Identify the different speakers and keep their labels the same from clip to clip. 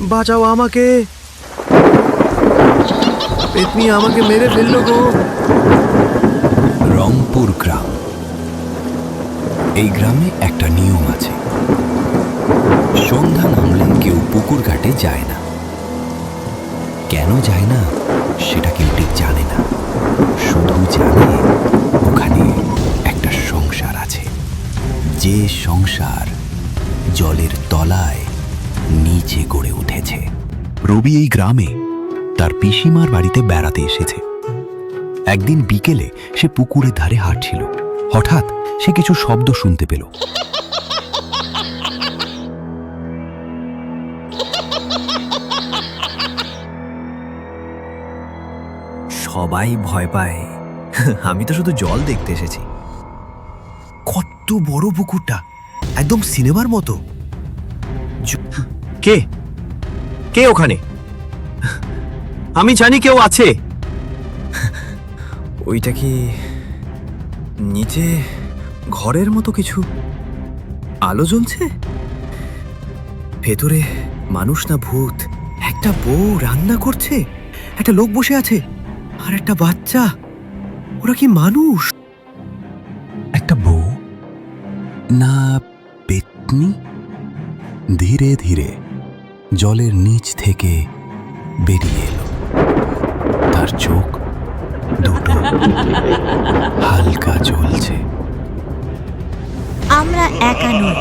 Speaker 1: বাঁচাও আমাকে। আমাকে মেরে ফেলল গো।
Speaker 2: রংপুর গ্রাম। এই গ্রামে একটা নিয়ম আছে। সন্ধ্যা নামলে কেউ পুকুর ঘাটে যায় না। কেন যায় না, সেটা কেউ ঠিক জানে না। শুধু জানে ওখানে একটা সংসার আছে। যে সংসার জলের তলায় নিচে গড়ে উঠেছে। রবি এই গ্রামে তার পিসিমার বাড়িতে বেড়াতে এসেছে। একদিন বিকেলে সে পুকুরের ধারে হাঁটছিল। হঠাৎ সে কিছু শব্দ শুনতে পেল।
Speaker 1: সবাই ভয় পায়। আমি তো শুধু জল দেখতে এসেছি। কত বড় পুকুরটা। একদম সিনেমার মতো। কে? কে ওখানে? আমি জানি কেউ আছে। ওইটা কি নিচে ঘরের মতো কিছু? আলো জ্বলছে? ভেতরে মানুষ না ভূত? একটা বউ রান্না করছে। একটা লোক বসে আছে। আর একটা বাচ্চা। ওরা কি মানুষ?
Speaker 2: একটা বউ? না পেতনি? ধীরে ধীরে। জলের নিচ থেকে বেরিয়ে এলো। তার চোখ দুটো হালকা জ্বলছে।
Speaker 3: আমরা একা নই।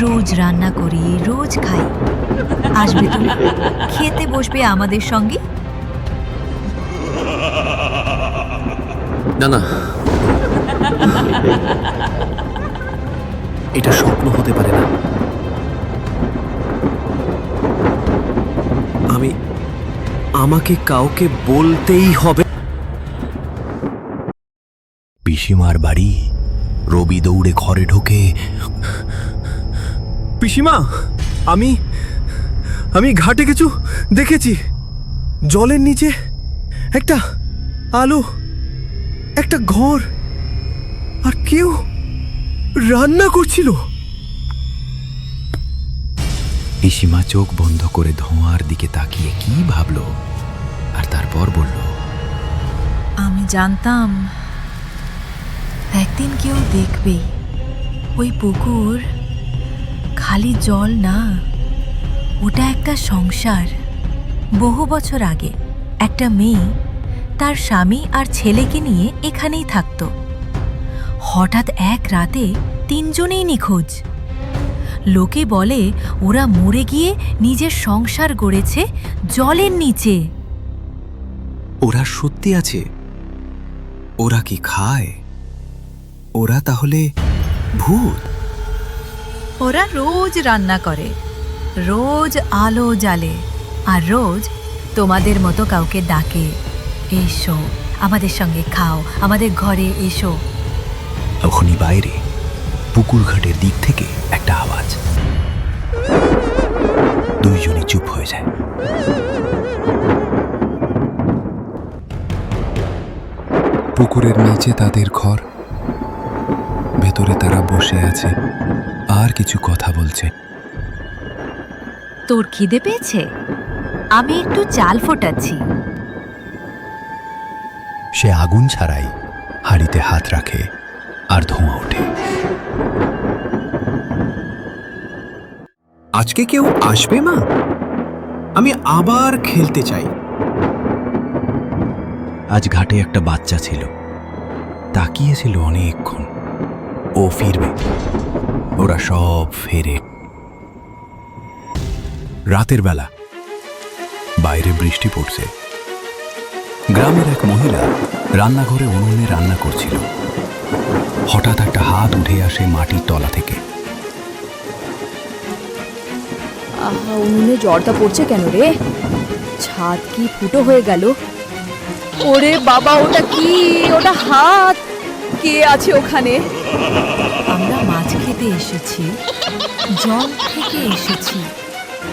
Speaker 3: রোজ রান্না করি রোজ খাই। আসবে তুমি? খেতে বসবে আমাদের সঙ্গে?
Speaker 1: না না। এটা স্বপ্ন হতে পারে না। আমাকে কাউকে বলতেই হবে।
Speaker 2: পিসিমার বাড়ি রবি দৌড়ে ঘরে ঢোকে।
Speaker 1: পিসিমা আমি আমি ঘাটে কিছু দেখেছি। জলের নিচে একটা আলো একটা ঘর আর কেউ রান্না করছিল।
Speaker 2: পিসিমা চোখ বন্ধ করে ধোঁয়ার দিকে তাকিয়ে কি ভাবল? আর তারপর বলল,
Speaker 3: আমি জানতাম একদিন কেউ দেখবে ওই পুকুর খালি জল না, ওটা একটা সংসার। বহু বছর আগে একটা মেয়ে তার স্বামী আর ছেলেকে নিয়ে এখানেই থাকতো। হঠাৎ এক রাতে তিনজনেই নিখোঁজ। লোকে বলে ওরা মরে গিয়ে নিজের সংসার গড়েছে জলের নিচে।
Speaker 1: ওরা সত্যি আছে। ওরা কি খায়? ওরা তাহলে ভূত?
Speaker 3: ওরা রোজ রান্না করে রোজ আলো জ্বালে আর রোজ তোমাদের মতো কাউকে ডাকে এসো আমাদের সঙ্গে খাও আমাদের ঘরে এসো।
Speaker 2: তখনই বাইরে। পুকুর ঘাটের দিক থেকে একটা আওয়াজ। দুইজনই চুপ হয়ে যায়। পুকুরের নিচে তাদের ঘর ভেতরে তারা বসে আছে আর কিছু কথা বলছে।
Speaker 3: তোর খিদে পেয়েছে? আমি একটু চাল ফোটাচ্ছি।
Speaker 2: সে আগুন ছাড়াই হাড়িতে হাত রাখে আর ধোঁয়া ওঠে।
Speaker 1: আজকে কেউ আসবে মা? আমি আবার খেলতে চাই।
Speaker 2: আজ ঘাটে একটা বাচ্চা ছিল। তাকিয়েছিল অনেকক্ষণ। ও ফিরবে। ওরা সব ফেরে। রাতের বেলা বাইরে বৃষ্টি পড়ছে। গ্রামের এক মহিলা রান্নাঘরে উনুনে রান্না করছিল। হঠাৎ একটা হাত উঠে আসে মাটির তলা থেকে।
Speaker 4: আহা, উনুনে জ্বরটা পড়ছে কেন রে? ছাদ কি ফুটো হয়ে গেল। ওরে বাবা, ওটা কি? ওটা হাত। কে আছে ওখানে?
Speaker 3: আমরা মাছ খেতে এসেছি। জল থেকে এসেছি।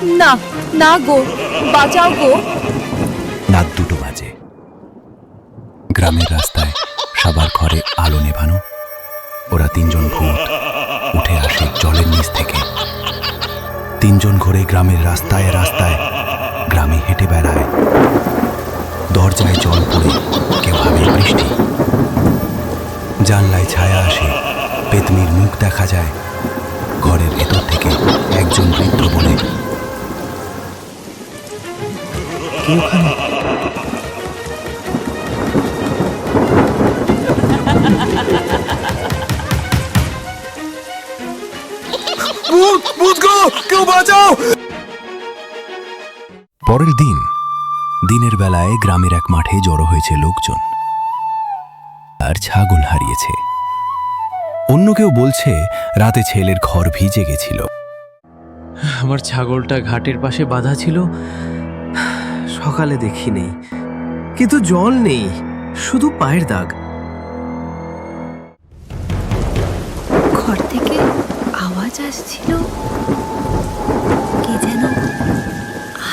Speaker 4: না না গো, বাঁচাও গো।
Speaker 2: রাত দুটো বাজে। গ্রামের রাস্তায় সবার ঘরে আলো নেভানো। ওরা তিনজন ভূত উঠে আসে জলের নিচ থেকে। তিনজন ঘরে গ্রামের রাস্তায় রাস্তায়। গ্রামে হেঁটে বেড়ায়। দরজায় জল পড়ে, কেউ ভাবে বৃষ্টি। জানলায় ছায়া আসে, পেতনির মুখ দেখা যায়। ঘরের ভেতর থেকে একজন বৃদ্ধ বলে
Speaker 1: ওখানে? ভূত ভূত গো কেউ বাঁচাও!
Speaker 2: পরের দিন দিনের বেলায় গ্রামের এক মাঠে জড়ো হয়েছে লোকজন। আর ছাগল হারিয়েছে। অন্য কেউ বলছে রাতে ছেলের ঘর ভিজে গেছিল।
Speaker 1: আমার ছাগলটা ঘাটের পাশে বাঁধা ছিল। সকালে দেখি নেই। কিন্তু জল নেই শুধু পায়ের দাগ।
Speaker 3: ঘর থেকে আওয়াজ আসছিল। কে যেন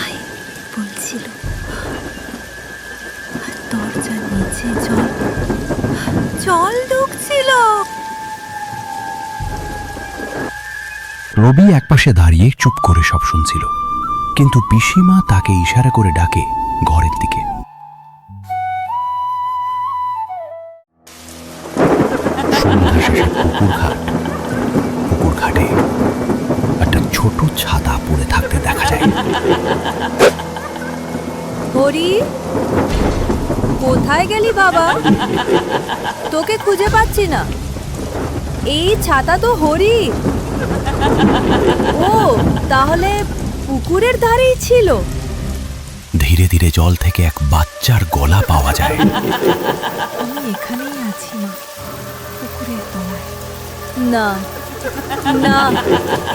Speaker 3: আয় বলছিল। দরজার নিচে জল জল ঢুকছিল।
Speaker 2: রবি একপাশে দাঁড়িয়ে চুপ করে সব শুনছিল। কিন্তু পিসিমা তাকে ইশারা করে ডাকে ঘরের দিকে। সন্ধ্যা শেষে ঘাট পুকুর ঘাটে একটা ছোট ছাতা পড়ে থাকতে দেখা যায়
Speaker 4: হরি কোথায় গেলি বাবা? তোকে খুঁজে পাচ্ছি না। এই ছাতা তো হরি। ও তাহলে পুকুরের ধারেই ছিল।
Speaker 2: ধীরে ধীরে জল থেকে এক বাচ্চার গলা পাওয়া যায়।
Speaker 3: আমি এখানেই আছি মা পুকুরের তলায়।
Speaker 4: না না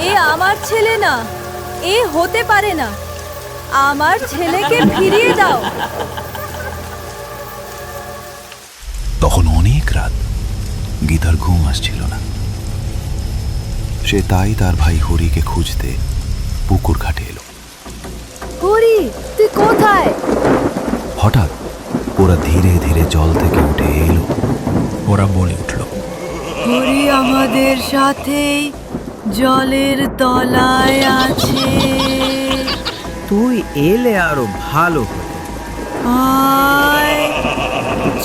Speaker 4: এ আমার ছেলে না। এ হতে পারে না। আমার ছেলেকে ফিরিয়ে দাও।
Speaker 2: তখন অনেক রাত গীতার ঘুম আসছিল না। সে তাই তার ভাই হরিকে খুঁজতে পুকুর ঘাটে এলো।
Speaker 4: হরি তুই কোথায়?
Speaker 2: হঠাৎ ওরা ধীরে ধীরে জল থেকে উঠে এলো। ওরা বলে উঠল
Speaker 3: হরি আমাদের সাথেই জলের তলায় আছে।
Speaker 1: তুই এলে আরও ভালো হতো।
Speaker 3: আয়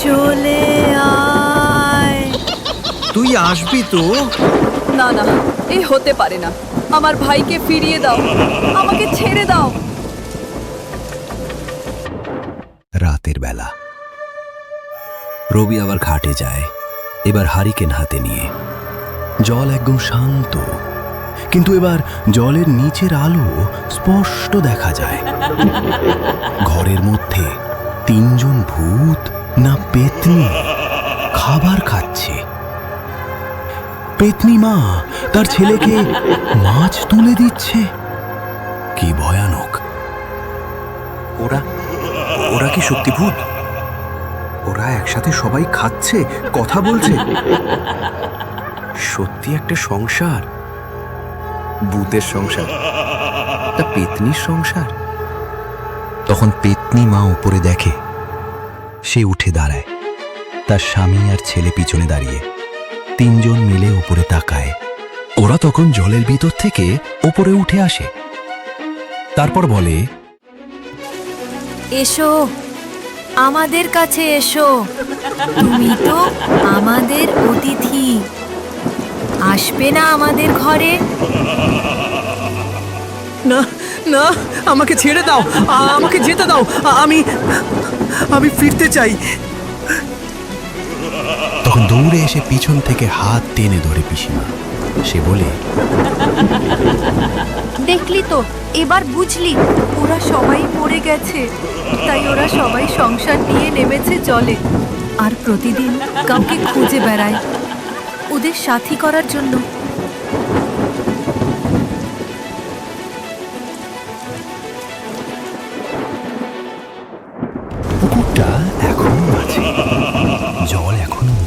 Speaker 3: চলে আয়।
Speaker 1: তুই আসবি তো?
Speaker 4: না না এ হতে পারে না। আমার ভাইকে ফিরিয়ে দাও। আমাকে ছেড়ে দাও।
Speaker 2: রাতের বেলা। রবি আবার ঘাটে যায়। এবার হারিকেন হাতে নিয়ে। জল একদম শান্ত। কিন্তু এবার জলের নিচের আলো স্পষ্ট দেখা যায়। ঘরের মধ্যে তিনজন ভূত না পেতনি খাবার খাচ্ছে। পেতনি মা, তার ছেলেকে মাছ তুলে দিচ্ছে। কি ভয়ানক।
Speaker 1: ওরা ওরা কি সত্যিভূত ওরা একসাথে সবাই খাচ্ছে, কথা বলছে। সত্যি একটা সংসার। ভূতের সংসার। তা পেতনির সংসার?
Speaker 2: তখন পেতনি মা উপরে দেখে, সে উঠে দাঁড়ায়। তার স্বামী আর ছেলে পিছনে দাঁড়িয়ে, তিনজন মিলে ওপরে তাকায়। ওরা তখন জলের ভিতর থেকে ওপরে উঠে আসে। তারপর বলে,
Speaker 3: এসো, আমাদের কাছে এসো। তুমি তো আমাদের অতিথি। আসবে না আমাদের ঘরে?
Speaker 1: না না আমাকে ছেড়ে দাও। আমাকে যেতে দাও। আমি আমি ফিরতে চাই।
Speaker 2: তখন দৌড়ে এসে পিছন থেকে হাত টেনে ধরে পিসিমা। সে বলে
Speaker 3: দেখলি তো এবার বুঝলি ওরা সবাই মরে গেছে। তাই ওরা সবাই সংসার নিয়ে নেমেছে জলে। আর প্রতিদিন কাউকে খুঁজে বেড়ায়। ওদের সাথী করার জন্য। জল এখনও